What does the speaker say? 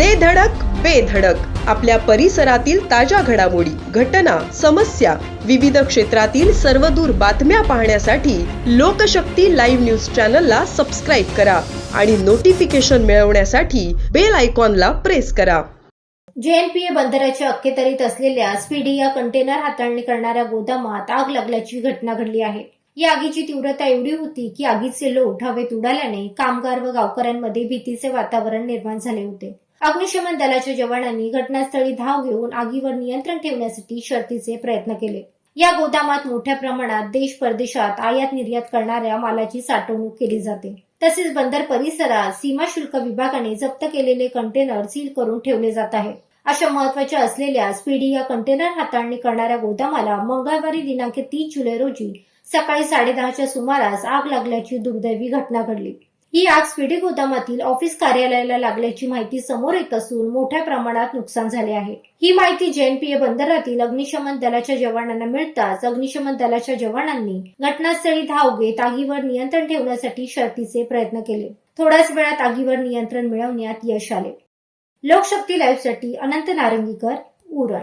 दे धडक बेधडक आपल्या परिसरातील ताज्या घडामोडी घटना समस्या विविध क्षेत्रातील सर्वदूर बातम्या पाहण्यासाठी लोकशक्ती लाईव्ह न्यूज चॅनलला सबस्क्राईब करा आणि नोटिफिकेशन मिळवण्यासाठी बेल आयकॉनला प्रेस करा. जेएनपीए बंदराच्या अखेतरीत असलेल्या स्पीडी या कंटेनर हाताळणी करणाऱ्या गोदामात आग लागल्याची घटना घडली आहे. या आगीची तीव्रता एवढी होती की आगीचे लोट हवेत उडाल्याने कामगार व गावकऱ्यांमध्ये भीतीचे वातावरण निर्माण झाले होते. अग्निशमन दलाच्या जवानांनी घटनास्थळी धाव घेऊन आगीवर नियंत्रण ठेवण्यासाठी शर्तीचे प्रयत्न केले. या गोदामात मोठ्या प्रमाणात देश परदेशात आयात निर्यात करणाऱ्या मालाची साठवणूक केली जाते. तसेच बंदर परिसरात सीमा शुल्क विभागाने जप्त केलेले कंटेनर सील करून ठेवले जात आहे. अशा महत्त्वाच्या असलेल्या स्पीडी या कंटेनर हाताळणी करणाऱ्या गोदामाला मंगळवारी दिनांक तीस जुलै रोजी सकाळी साडेदहाच्या सुमारास आग लागल्याची दुर्दैवी घटना घडली. ही आग स्पीडी गोदामातील ऑफिस कार्यालयाला लागल्याची माहिती समोर येत असून मोठ्या प्रमाणात नुकसान झाले आहे. ही माहिती जेएनपीए बंदरातील अग्निशमन दलाच्या जवानांना मिळताच अग्निशमन दलाच्या जवानांनी घटनास्थळी धाव घेत आगीवर नियंत्रण ठेवण्यासाठी शर्तीचे प्रयत्न केले. थोड्याच वेळात आगीवर नियंत्रण मिळवण्यात यश आले. लोकशक्ती लाईव्हसाठी अनंत नारंगीकर उरण.